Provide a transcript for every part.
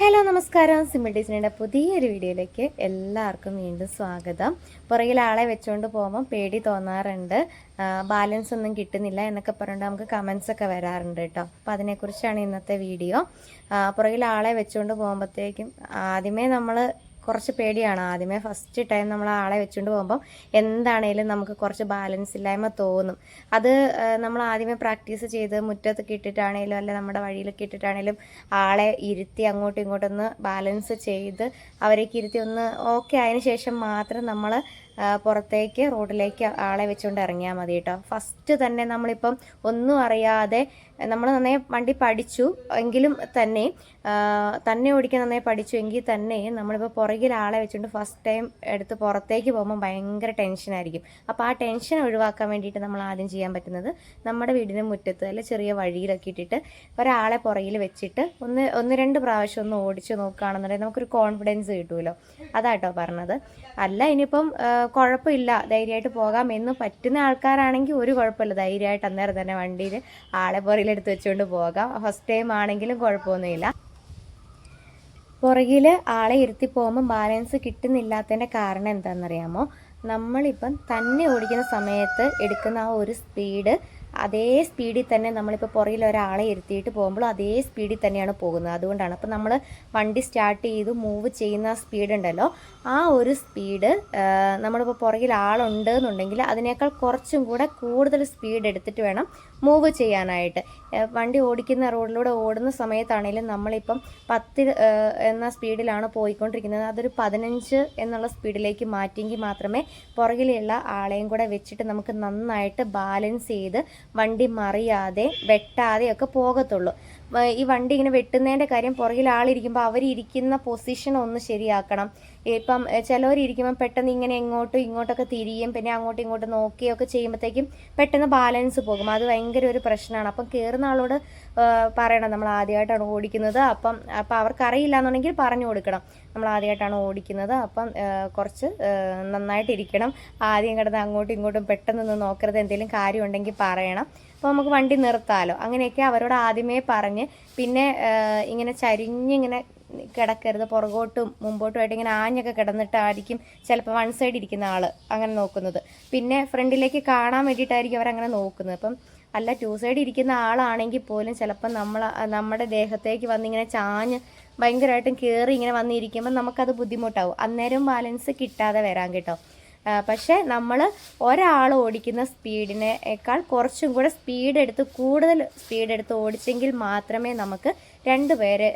Hello നമസ്കാരം. Simple ടീച്ചറിന്റെ പുതിയൊരു വീഡിയോയിലേക്ക് എല്ലാവർക്കും വീണ്ടും സ്വാഗതം. പുറകിൽ ആളെ വെച്ചുകൊണ്ട് പോകുമ്പോൾ പേടി തോന്നാറുണ്ട്. ബാലൻസ് ഒന്നും കിട്ടുന്നില്ല എന്നൊക്കെ പറഞ്ഞിട്ട് നമുക്ക് കമൻസ് ഒക്കെ വരാറുണ്ട് കേട്ടോ. അപ്പോൾ അതിനെക്കുറിച്ചാണ് ഇന്നത്തെ വീഡിയോ. പുറകിൽ ആളെ വെച്ചുകൊണ്ട് പോകുമ്പോഴത്തേക്കും ആദ്യമേ നമ്മൾ കുറച്ച് പേടിയാണ്. ആദ്യമേ ഫസ്റ്റ് ടൈം നമ്മൾ ആളെ വെച്ചുകൊണ്ട് പോകുമ്പം എന്താണേലും നമുക്ക് കുറച്ച് ബാലൻസ് ഇല്ലായ്മ തോന്നും. അത് നമ്മൾ ആദ്യമേ പ്രാക്ടീസ് ചെയ്ത് മുറ്റത്തൊക്കെ ഇട്ടിട്ടാണേലും അല്ല നമ്മുടെ വഴിയിലൊക്കെ ഇട്ടിട്ടാണേലും ആളെ ഇരുത്തി അങ്ങോട്ടും ഇങ്ങോട്ടൊന്ന് ബാലൻസ് ചെയ്ത് അവരേക്ക് ഇരുത്തി ഒന്ന് ഓക്കെ ആയതിനു ശേഷം മാത്രം നമ്മൾ പുറത്തേക്ക് റോഡിലേക്ക് ആളെ വെച്ചുകൊണ്ട് ഇറങ്ങിയാൽ മതി കേട്ടോ. ഫസ്റ്റ് തന്നെ നമ്മളിപ്പം ഒന്നും അറിയാതെ നമ്മൾ നന്നായി വണ്ടി പഠിച്ചു എങ്കിലും തന്നെ തന്നെ ഓടിക്കാൻ നന്നായി പഠിച്ചു എങ്കിൽ തന്നെ നമ്മളിപ്പോൾ പുറകിൽ ആളെ വെച്ചുകൊണ്ട് ഫസ്റ്റ് ടൈം എടുത്ത് പുറത്തേക്ക് പോകുമ്പോൾ ഭയങ്കര ടെൻഷനായിരിക്കും അപ്പോൾ ആ ടെൻഷൻ ഒഴിവാക്കാൻ വേണ്ടിയിട്ട് നമ്മൾ ആദ്യം ചെയ്യാൻ പറ്റുന്നത് നമ്മുടെ വീടിന് മുറ്റത്ത് അല്ലെ ചെറിയ വഴിയിലൊക്കെ ഇട്ടിട്ട് ഒരാളെ പുറകിൽ വെച്ചിട്ട് ഒന്ന് ഒന്ന് രണ്ട് പ്രാവശ്യം ഒന്ന് ഓടിച്ച് നോക്കുകയാണെന്നുണ്ടെങ്കിൽ നമുക്കൊരു കോൺഫിഡൻസ് കിട്ടുമല്ലോ അതാട്ടോ പറഞ്ഞത്. അല്ല ഇനിയിപ്പം കുഴപ്പമില്ല. ധൈര്യമായിട്ട് പോകാം. എന്ന് പറ്റുന്ന ആൾക്കാരാണെങ്കിൽ ഒരു കുഴപ്പമില്ല. ധൈര്യമായിട്ട് അന്നേരം തന്നെ വണ്ടിയിൽ ആളെ പുറകിലെടുത്ത് വെച്ചുകൊണ്ട് പോകാം. ഫസ്റ്റ് ടൈം ആണെങ്കിലും കുഴപ്പമൊന്നുമില്ല. പുറകിൽ ആളെ ഇരുത്തി പോകുമ്പോൾ ബാലൻസ് കിട്ടുന്നില്ലാത്തതിന്റെ കാരണം എന്താണെന്നറിയാമോ? നമ്മളിപ്പം തന്നെ ഓടിക്കുന്ന സമയത്ത് എടുക്കുന്ന ആ ഒരു സ്പീഡ് അതേ സ്പീഡിൽ തന്നെ നമ്മളിപ്പോൾ പുറകിൽ ഒരാളെ ഇരുത്തിയിട്ട് പോകുമ്പോൾ അതേ സ്പീഡിൽ തന്നെയാണ് പോകുന്നത്. അതുകൊണ്ടാണ്. അപ്പോൾ നമ്മൾ വണ്ടി സ്റ്റാർട്ട് ചെയ്ത് മൂവ് ചെയ്യുന്ന സ്പീഡ് ഉണ്ടല്ലോ. ആ ഒരു സ്പീഡ് നമ്മളിപ്പോൾ പുറകിൽ ആളുണ്ട് എന്നുണ്ടെങ്കിൽ അതിനേക്കാൾ കുറച്ചും കൂടെ കൂടുതൽ സ്പീഡ് എടുത്തിട്ട് വേണം മൂവ് ചെയ്യാനായിട്ട്. വണ്ടി ഓടിക്കുന്ന റോഡിലൂടെ ഓടുന്ന സമയത്താണെങ്കിലും നമ്മളിപ്പം പത്ത് എന്ന സ്പീഡിലാണ് പോയിക്കൊണ്ടിരിക്കുന്നത്. അതൊരു പതിനഞ്ച് എന്നുള്ള സ്പീഡിലേക്ക് മാറ്റിയെങ്കിൽ മാത്രമേ പുറകിലുള്ള ആളെയും കൂടെ വെച്ചിട്ട് നമുക്ക് നന്നായിട്ട് ബാലൻസ് ചെയ്ത് വണ്ടി മറിയാതെ വെട്ടാതെ ഒക്കെ പോകത്തുള്ളൂ. ഈ വണ്ടി ഇങ്ങനെ വെട്ടുന്നതിന്റെ കാര്യം പുറകിൽ ആളിരിക്കുമ്പോൾ അവരിയ്ക്കുന്ന പൊസിഷൻ ഒന്ന് ശരിയാക്കണം. ഇപ്പം ചിലവരിയ്ക്കുമ്പോൾ പെട്ടെന്ന് ഇങ്ങനെ എങ്ങോട്ടും ഇങ്ങോട്ടൊക്കെ തിരിയും പിന്നെ അങ്ങോട്ടും ഇങ്ങോട്ടും നോക്കുകയൊക്കെ ചെയ്യുമ്പോഴത്തേക്കും പെട്ടെന്ന് ബാലൻസ് പോകും. അത് ഭയങ്കര ഒരു പ്രശ്നമാണ്. അപ്പം കയറുന്ന ആളോട് പറയണം നമ്മൾ ആദ്യമായിട്ടാണ് ഓടിക്കുന്നത്. അപ്പം അപ്പം അവർക്കറിയില്ല എന്നുണ്ടെങ്കിൽ പറഞ്ഞു കൊടുക്കണം. നമ്മൾ ആദ്യമായിട്ടാണ് ഓടിക്കുന്നത്. അപ്പം കുറച്ച് നന്നായിട്ടിരിക്കണം. ആദ്യം കിടന്ന് അങ്ങോട്ടും ഇങ്ങോട്ടും പെട്ടെന്ന് നോക്കരുത്. എന്തെങ്കിലും കാര്യമുണ്ടെങ്കിൽ പറയണം. അപ്പോൾ നമുക്ക് വണ്ടി നിർത്താമല്ലോ അങ്ങനെയൊക്കെ അവരോട് ആദ്യമേ പറഞ്ഞ് പിന്നെ ഇങ്ങനെ ചരിഞ്ഞിങ്ങനെ കിടക്കരുത്. പുറകോട്ടും മുമ്പോട്ടുമായിട്ട് ഇങ്ങനെ ആഞ്ഞൊക്കെ കിടന്നിട്ടായിരിക്കും ചിലപ്പോൾ വൺ സൈഡ് ഇരിക്കുന്ന ആൾ അങ്ങനെ നോക്കുന്നത്. പിന്നെ ഫ്രണ്ടിലേക്ക് കാണാൻ വേണ്ടിയിട്ടായിരിക്കും അവരങ്ങനെ നോക്കുന്നത്. അപ്പം അല്ല ടു സൈഡ് ഇരിക്കുന്ന ആളാണെങ്കിൽ പോലും ചിലപ്പോൾ നമ്മൾ നമ്മുടെ ദേഹത്തേക്ക് വന്നിങ്ങനെ ചാഞ്ഞ് ഭയങ്കരമായിട്ടും കയറി ഇങ്ങനെ വന്നിരിക്കുമ്പോൾ നമുക്കത് ബുദ്ധിമുട്ടാവും. അന്നേരം ബാലൻസ് കിട്ടാതെ വരാൻ കേട്ടോ. പക്ഷേ നമ്മൾ ഒരാൾ ഓടിക്കുന്ന സ്പീഡിനേക്കാൾ കുറച്ചും കൂടെ സ്പീഡ് എടുത്ത് കൂടുതൽ സ്പീഡ് എടുത്ത് ഓടിച്ചെങ്കിൽ മാത്രമേ നമുക്ക് രണ്ട് പേര്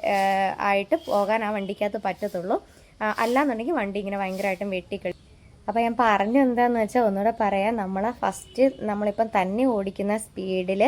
ആയിട്ട് പോകാൻ ആ വണ്ടിക്കകത്ത് പറ്റത്തുള്ളൂ. അല്ലാന്നുണ്ടെങ്കിൽ വണ്ടി ഇങ്ങനെ ഭയങ്കരമായിട്ടും വെട്ടിക്കളി അപ്പോൾ ഞാൻ പറഞ്ഞു എന്താന്ന് വെച്ചാൽ ഒന്നുകൂടെ പറയാം. നമ്മൾ ഫസ്റ്റ് നമ്മളിപ്പം തന്നെ ഓടിക്കുന്ന സ്പീഡിൽ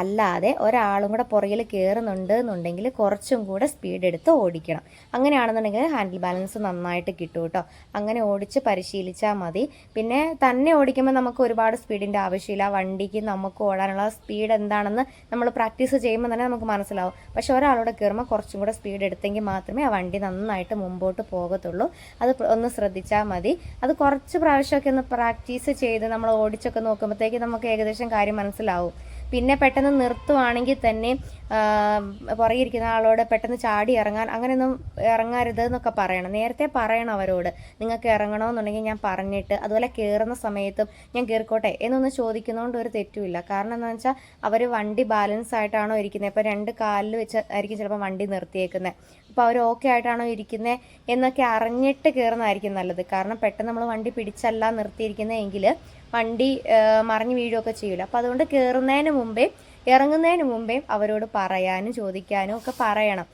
അല്ലാതെ ഒരാളും കൂടെ പുറകിൽ കയറുന്നുണ്ട് എന്നുണ്ടെങ്കിൽ കുറച്ചും കൂടെ സ്പീഡ് എടുത്ത് ഓടിക്കണം. അങ്ങനെയാണെന്നുണ്ടെങ്കിൽ ഹാൻഡിൽ ബാലൻസ് നന്നായിട്ട് കിട്ടും കേട്ടോ. അങ്ങനെ ഓടിച്ച് പരിശീലിച്ചാൽ മതി. പിന്നെ തന്നെ ഓടിക്കുമ്പോൾ നമുക്ക് ഒരുപാട് സ്പീഡിന്റെ ആവശ്യമില്ല. വണ്ടിക്ക് നമുക്ക് ഓടാനുള്ള സ്പീഡ് എന്താണെന്ന് നമ്മൾ പ്രാക്ടീസ് ചെയ്യുമ്പോൾ തന്നെ നമുക്ക് മനസ്സിലാവും. പക്ഷെ ഒരാളോടെ കയറുമ്പോൾ കുറച്ചും കൂടെ സ്പീഡ് എടുത്തെങ്കിൽ മാത്രമേ ആ വണ്ടി നന്നായിട്ട് മുമ്പോട്ട് പോകത്തുള്ളൂ. അത് ഒന്ന് ശ്രദ്ധിച്ചാൽ മതി. അത് കുറച്ച് പ്രാവശ്യമൊക്കെ ഒന്ന് പ്രാക്ടീസ് ചെയ്ത് നമ്മൾ ഓടിച്ചൊക്കെ നോക്കുമ്പോഴത്തേക്ക് നമുക്ക് ഏകദേശം കാര്യം മനസ്സിലാവും. പിന്നെ പെട്ടെന്ന് നിർത്തുവാണെങ്കിൽ തന്നെ പുറകിരിക്കുന്ന ആളോട് പെട്ടെന്ന് ചാടി ഇറങ്ങാൻ അങ്ങനെയൊന്നും ഇറങ്ങരുത് എന്നൊക്കെ പറയണം. നേരത്തെ പറയണം അവരോട്. നിങ്ങൾക്ക് ഇറങ്ങണമെന്നുണ്ടെങ്കിൽ ഞാൻ പറഞ്ഞിട്ട് അതുപോലെ കയറുന്ന സമയത്തും ഞാൻ കയറിക്കോട്ടെ എന്നൊന്ന് ചോദിക്കുന്നതുകൊണ്ട് ഒരു തെറ്റുമില്ല കാരണം എന്താണെന്ന് വെച്ചാൽ അവർ വണ്ടി ബാലൻസ് ആയിട്ടാണോ ഇരിക്കുന്നത് ഇപ്പോൾ രണ്ട് കാലിൽ വെച്ച് ആയിരിക്കും ചിലപ്പോൾ വണ്ടി നിർത്തിയേക്കുന്നത് അപ്പോൾ അവർ ഓക്കെ ആയിട്ടാണോ ഇരിക്കുന്നത് എന്നൊക്കെ അറിഞ്ഞിട്ട് കയറുന്നതായിരിക്കും നല്ലത്. കാരണം പെട്ടെന്ന് നമ്മൾ വണ്ടി പിടിച്ചല്ല നിർത്തിയിരിക്കുന്നതെങ്കിൽ വണ്ടി മറിഞ്ഞു വീഴുകയൊക്കെ ചെയ്യില്ല അപ്പോൾ അതുകൊണ്ട് കയറുന്നതിന് മുമ്പേ ഇറങ്ങുന്നതിന് മുമ്പേ അവരോട് പറയാനും ചോദിക്കാനും ഒക്കെ പറയണം.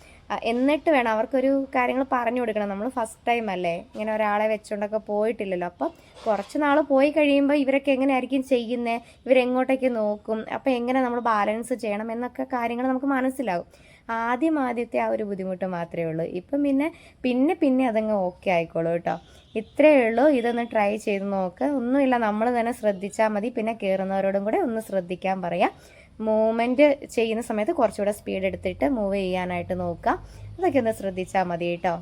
എന്നിട്ട് വേണം അവർക്കൊരു കാര്യങ്ങൾ പറഞ്ഞു കൊടുക്കണം. നമ്മൾ ഫസ്റ്റ് ടൈം അല്ലേ? ഇങ്ങനെ ഒരാളെ വെച്ചുകൊണ്ടൊക്കെ പോയിട്ടില്ലല്ലോ. അപ്പം കുറച്ച് നാൾ പോയി കഴിയുമ്പോൾ ഇവരൊക്കെ എങ്ങനെയായിരിക്കും ചെയ്യുന്നത് ഇവരെങ്ങോട്ടേക്ക് നോക്കും? അപ്പോൾ എങ്ങനെ നമ്മൾ ബാലൻസ് ചെയ്യണം? എന്നൊക്കെ കാര്യങ്ങൾ നമുക്ക് മനസ്സിലാവും ആദ്യം ആദ്യത്തെ ആ ഒരു ബുദ്ധിമുട്ട് മാത്രമേ ഉള്ളൂ. ഇപ്പം പിന്നെ പിന്നെ പിന്നെ അതങ്ങ് ഓക്കെ ആയിക്കോളൂ കേട്ടോ. ഇത്രയേ ഉള്ളൂ. ഇതൊന്ന് ട്രൈ ചെയ്ത് നോക്ക്. ഒന്നുമില്ല നമ്മൾ തന്നെ ശ്രദ്ധിച്ചാൽ മതി. പിന്നെ കയറുന്നവരോടും കൂടെ ഒന്ന് ശ്രദ്ധിക്കാൻ പറയാം. മൂവ്മെന്റ് ചെയ്യുന്ന സമയത്ത് കുറച്ചുകൂടെ സ്പീഡ് എടുത്തിട്ട് മൂവ് ചെയ്യാനായിട്ട് നോക്കുക. അതൊക്കെ ഒന്ന് ശ്രദ്ധിച്ചാൽ മതി കേട്ടോ.